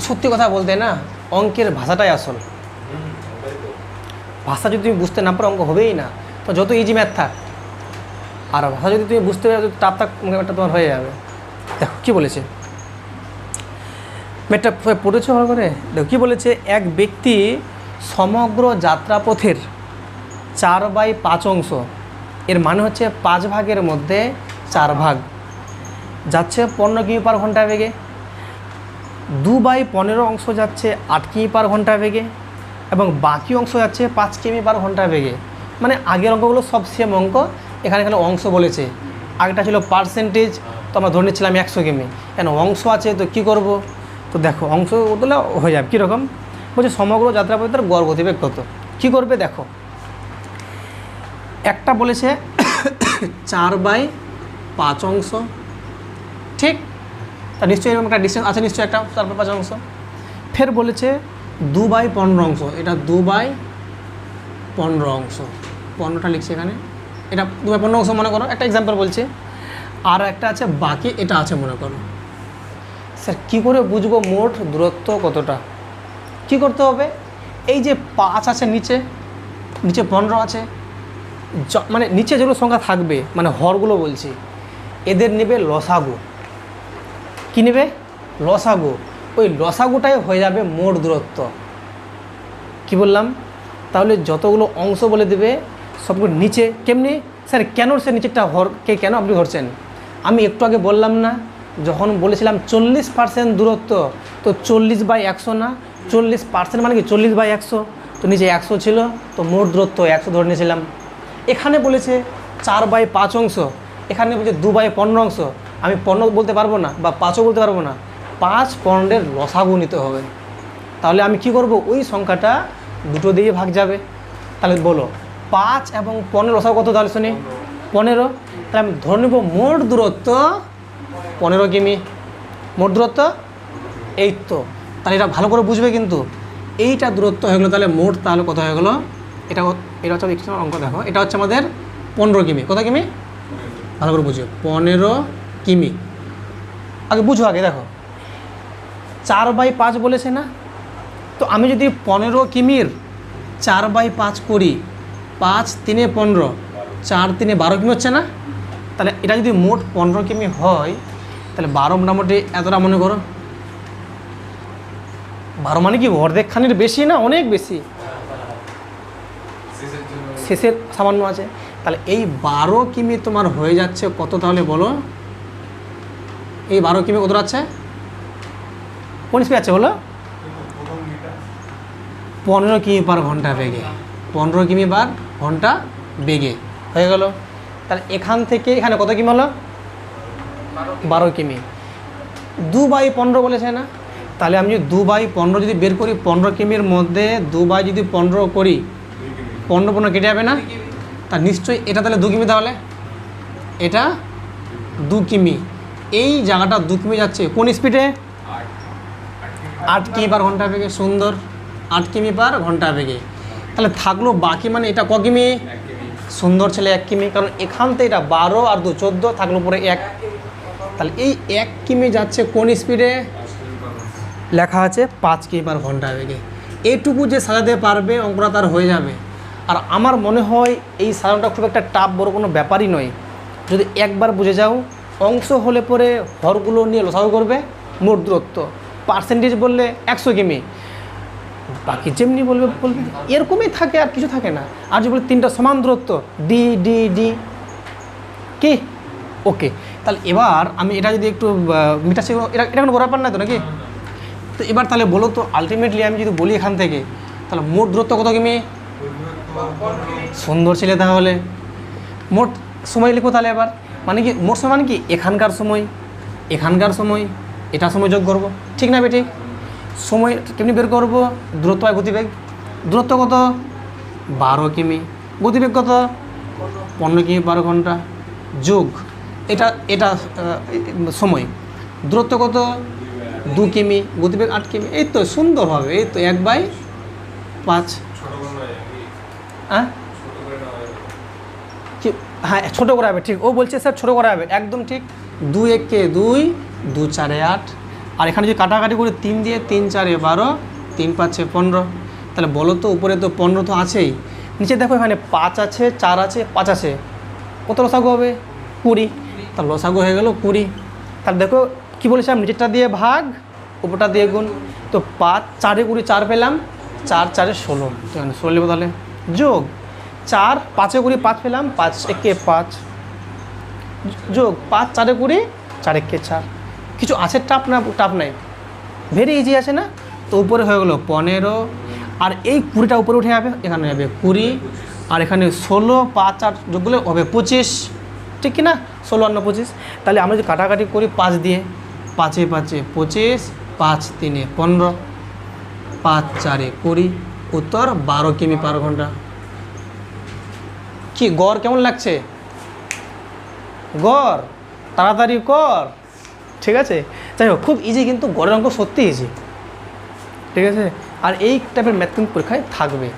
সত্যি কথা বলতে না, অঙ্কের ভাষাটাই আসল। ভাষা যদি তুমি বুঝতে না পারো, অঙ্ক হবেই না। তো যত ইজি ম্যাথ থাক। আর ভাষা যদি তুমি বুঝতে পারো থাক একটা তোমার হয়ে যাবে। দেখো, কী বলেছে? ম্যাথটা পড়েছো ভালো করে? দেখো, কী বলেছে? এক ব্যক্তি সমগ্র যাত্রাপথের চার বাই পাঁচ অংশ, এর মানে হচ্ছে পাঁচ ভাগের মধ্যে চার ভাগ। যাচ্ছে পনেরো কিমি পার ঘণ্টা বেগে? দু বাই পনেরো অংশ যাচ্ছে আট কিমি পার ঘণ্টা বেগে এবং বাকি অংশ যাচ্ছে পাঁচ কিমি পার ঘণ্টা বেগে। মানে আগের অঙ্কগুলো সব সেম অঙ্ক, এখানে এখানে অংশ বলেছে। আগেটা ছিল পার্সেন্টেজ তো আমরা ধরে নিচ্ছিলাম একশো কিমি। কেন অংশ আছে, তো কি করব? তো দেখো, অংশ বদলে হয়ে যাবে, কীরকম? বলছে সমগ্র যাত্রাপথের গড় গতিবেগ কত? কী করবে দেখো? একটা বলেছে চার বাই পাঁচ অংশ তা নিশ্চয়ই এরকম একটা ডিস্টেন্স আছে, নিশ্চয়ই একটা চার পাঁচ অংশ ফের বলেছে দু বাই পনেরো অংশ। এটা দু বাই পনেরো অংশ। পনেরোটা লিখছে এখানে। এটা দু বাই পনেরো অংশ মনে করো। একটা এক্সাম্পল বলছে। আর একটা আছে, বাকি এটা আছে মনে করো। স্যার, কী করে বুঝব মোট দূরত্ব কতটা? কি করতে হবে? এই যে পাঁচ আছে নিচে নিচে পনেরো আছে মানে নিচে যেগুলো সংখ্যা থাকবে মানে হরগুলো বলছি, এদের নেবে লসাগু। কী নেবে? লসাগু। ওই লসাগুটাই হয়ে যাবে মোট দূরত্ব। কি বললাম? তাহলে যতগুলো অংশ বলে দেবে, সবগুলো নিচে কেমনি? স্যার, কেন সে নিচেরটা হর, কে, কেন আপনি ধরছেন? আমি একটু আগে বললাম না, যখন বলেছিলাম চল্লিশ পার্সেন্ট দূরত্ব, তো চল্লিশ বাই একশো না? চল্লিশ পার্সেন্ট মানে কি চল্লিশ বাই একশো? তো নিচে একশো ছিল, তো মোট দূরত্ব একশো ধরে নিয়েছিলাম। এখানে বলেছে চার বাই পাঁচ অংশ, এখানে বলছে দু বাই পনেরো অংশ আমি পণ্য বলতে পারব না বা পাঁচও বলতে পারব না, পাঁচ পনেরোর লসাগু নিতে হবে। তাহলে আমি কি করব? ওই সংখ্যাটা দুটো দিয়ে ভাগ যাবে। তাহলে বলো, পাঁচ এবং পনেরো লসাগু কত তাহলে শুনি? পনেরো। তাহলে আমি ধরে নেব মোট দূরত্ব পনেরো কিমি। মোট দূরত্ব এই তো তাহলে এটা ভালো করে বুঝবে কিন্তু। এইটা দূরত্ব হয়ে গেলো তাহলে মোট তাহলে কত হয়ে গেলো? এটা এটা হচ্ছে অঙ্ক, দেখো। এটা হচ্ছে আমাদের পনেরো কিমি। কত কিমি? ভালো করে বুঝো পনেরো কিমি। আগে বুঝো আগে, দেখো। চার বাই পাঁচ বলেছে না? তো আমি যদি পনেরো কিমির চার বাই পাঁচ করি, পাঁচ তিনে পনেরো, চার তিনে বারো কিমি হচ্ছে না? তাহলে এটা যদি মোট পনেরো কিমি হয়, তাহলে বারো মোটামুটি এতটা মনে করো। বারো মানে কি অর্ধেক খানির বেশি না অনেক বেশি? শেষের সামান্য আছে। তাহলে এই বারো কিমি তোমার হয়ে যাচ্ছে কত তাহলে বলো? এই বারো কিমি কত আছে? কোন স্পিড আছে বলো? পনেরো কিমি পার ঘণ্টা বেগে। পনেরো কিমি পার ঘণ্টা বেগে। হয়ে গেল। তাহলে এখান থেকে এখানে কত কিমি হলো? বারো কিমি। দু বাই পনেরো বলেছে না? তাহলে আমি দু বাই পনেরো যদি বের করি, পনেরো কিমির মধ্যে দু বাই যদি পনেরো করি, পনেরো পনেরো কেটে যাবে না? তা নিশ্চয়ই এটা তাহলে দু কিমি তাহলে? এটা দু কিমি। এই জায়গাটা দু কিমি যাচ্ছে। কোন স্পিডে আট কিমি পার ঘণ্টা বেগে, সুন্দর। আট কিমি পার ঘণ্টা বেগে। তাহলে থাকল বাকি মানে এটা ক কিমি? সুন্দর ছেলে এক কিমি, কারণ এখান থেকে এটা বারো আর দু চোদ্দ, থাকল পরে এক। তাহলে এই এক কিমি যাচ্ছে কোন স্পিডে লেখা আছে পাঁচ কিমি পার ঘণ্টা বেগে। এইটুকু যে সাজাতে পারবে, অঙ্কটা তার হয়ে যাবে। আর আমার মনে হয় এই সাজানোটা খুব একটা টাপ বড় কোনো ব্যাপারই নয়। যদি একবার বুঝে যাও অংশ হলে পরে হরগুলো নিয়ে লসাগু করবে মোট দূরত্ব। পার্সেন্টেজ বললে একশো কিমি। বাকি যেমনি বলবে বলবে, এরকমই থাকে আর কিছু থাকে না। আর যদি বলে তিনটা সমান দূরত্ব ডি ডি ডি কি ওকে তাহলে এবার আমি এটা যদি একটু মিটার এটা এটা কোনো ব্যাপার না তো নাকি? তো এবার তাহলে বলো তো আলটিমেটলি আমি যদি বলি এখান থেকে, তাহলে মোট দূরত্ব কত কিমি? সুন্দর ছেলে তাহলে। মোট সময় লিখো তাহলে এবার। মানে কি সময় মানে কি, এখানকার সময় এখানকার সময়, এটা সময় যোগ করব। ঠিক না বেটি? সময় কেমনি বের করব? দূরত্ব আর গতিবেগ। দূরত্ব কত? বারো কিমি। গতিবেগ কত? পনেরো কিমি বারো ঘণ্টা। যোগ। এটা এটা সময়। দূরত্ব কত? দু কিমি। গতিবেগ আট কিমি। এই তো সুন্দর হবে এই তো এক বাই পাঁচ। হ্যাঁ হ্যাঁ ছোটো করা হবে, ঠিক। ও বলছে, স্যার, ছোটো করা হবে। একদম ঠিক দুই একে দুই দু চারে আট। আর এখানে যদি কাটাকাটি করে তিন দিয়ে তিন চারে বারো, তিন পাঁচে পনেরো, তাহলে বলো তো, উপরে তো পনেরো তো আছেই। নিচে দেখো এখানে পাঁচ আছে, চার আছে, পাঁচ আছে। কত লসাগু হবে? কুড়ি। তার লসাগু হয়ে গেল কুড়ি। তাহলে দেখো, কী বলেছিলাম নিচেরটা দিয়ে ভাগ, উপরটা দিয়ে গুণ। তো পাঁচ, চারে কুড়ি, চার পেলাম, চার, চারে ষোলো। তো ষোলো তাহলে। যোগ। চার, পাঁচে কুড়ি পাঁচ পেলাম, পাঁচ একে পাঁচ। যোগ পাঁচ, চারে কুড়ি, চার একে চার। কিছু আছে টাপ না টাপ নাই। ভেরি ইজি আছে না? তো উপরে হয়ে গেলো পনেরো, আর এই কুড়িটা উপরে উঠে যাবে, এখানে যাবে কুড়ি, আর এখানে ষোলো, পাঁচ, আট যোগগুলো হবে পঁচিশ। ঠিক কি না? ষোলো অন্য পঁচিশ। তাহলে আমরা যদি কাটাকাটি করি পাঁচ দিয়ে, পাঁচে পাঁচে পঁচিশ, পাঁচ, তিনে পনেরো, পাঁচ, চারে কুড়ি, উত্তর বারো কিমি পার ঘণ্টা। কি, গড় কেমন লাগছে? গড়, তাড়াতাড়ি কর। ঠিক আছে? যাই হোক, খুব ইজি কিন্তু গড়ের অঙ্ক সত্যি ইজি ঠিক আছে? আর এই টাইপের ম্যাথ কিন্তু পরীক্ষায় থাকবে।